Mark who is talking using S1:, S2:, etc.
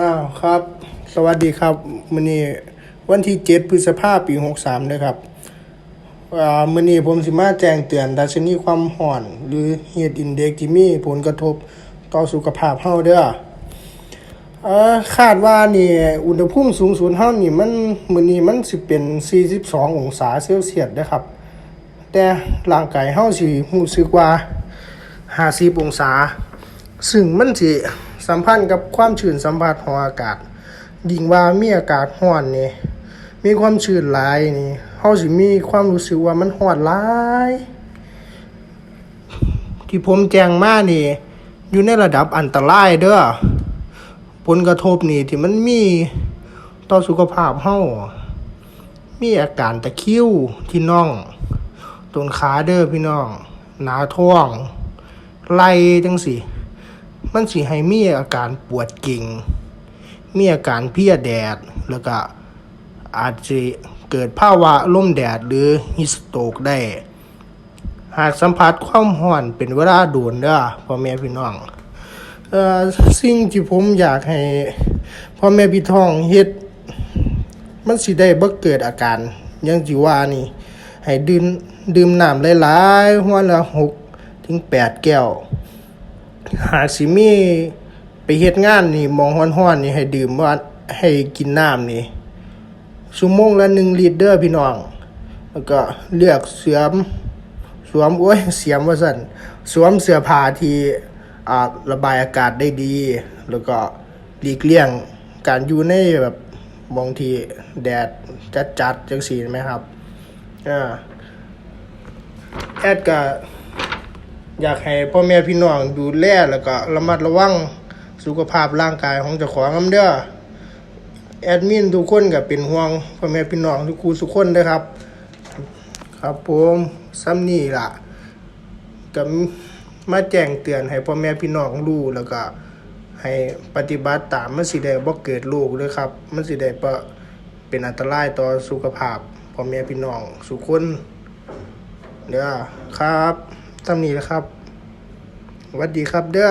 S1: อ้าวครับ สวัสดีครับมื้อนี้วันที่7พฤษภาคมปี63นะครับอ่ามื้อนี้ผมสิมาแจ้งเตือนดัชนีความร้อน หรือ Heat Index ที่มีผลกระทบต่อสุขภาพเฮาเด้อเออคาดว่านี่อุณหภูมิสูงสุดเฮานี่มันมื้อนี้มันสิเป็น 42 องศาเซลเซียสเด้อครับ แต่ร่างกายเฮาสิรู้สึกว่า 50 องศา ซึ่งมันสิ สัมพันธ์กับความชื้นสัมผัสของอากาศ ยิ่งว่ามีอากาศร้อนนี่มีความชื้นหลายนี่เฮาสิมีความรู้สึกว่ามันร้อนหลายที่ผมแจ้งมานี่ อยู่ในระดับอันตรายเด้อผลกระทบนี่ที่มันมีต่อสุขภาพเฮามีอาการตะคริวที่น่องต้นขาเด้อพี่น้อง หนาท้องไหล่จังสิ มันสิให้มีอาการปวดเก่ง มีอาการเพลียแดด แล้วก็อาจจะเกิดภาวะลมแดดหรือฮิสโตกได้ หากสัมผัสความร้อนเป็นเวลาโดนเด้อพ่อแม่พี่น้องเอ่อสิ่งที่ผมอยากให้พ่อแม่พี่น้องเฮ็ด มันสิได้บ่เกิดอาการอยังจิว่านี่ ให้ดื่มดื่มน้ำหลายๆหัวละหกถึงแปดแก้ว หากสิมีไปเฮ็ดงานนี่มองฮ้อนๆนี่ให้ดื่มว่าให้กินน้ำนี่ชั่วโมงละหนึ่งลิตรเด้อพี่น้อง แล้วก็เลือกเสื้อมสวมโอ้ยเสียมว่าซั่นสวมเสื้อผ้าที่อ่าระบายอากาศได้ดี แล้วก็หลีกเลี่ยงการอยู่ในแบบบางทีแดดจัดๆจังซี่ไหมครับอ่าแอดก็ อยากให้พ่อแม่พี่น้องดูแลแล้วก็ระมัดระวังสุขภาพร่างกายของเจ้าของนำเด้อแอดมินทุกคนก็เป็นห่วงพ่อแม่พี่น้องทุกคู่ทุกคนเด้อครับ ครับผมซ้ำนี่ล่ะก็มาแจ้งเตือนให้พ่อแม่พี่น้องรู้แล้วก็ให้ปฏิบัติตามมันสิได้บ่เกิดโรคด้อครับ มันสิได้บ่เป็นอันตรายต่อสุขภาพพ่อแม่พี่น้องทุกคนเด้อครับ ตำนี้แหละครับวัสดีครับเด้อ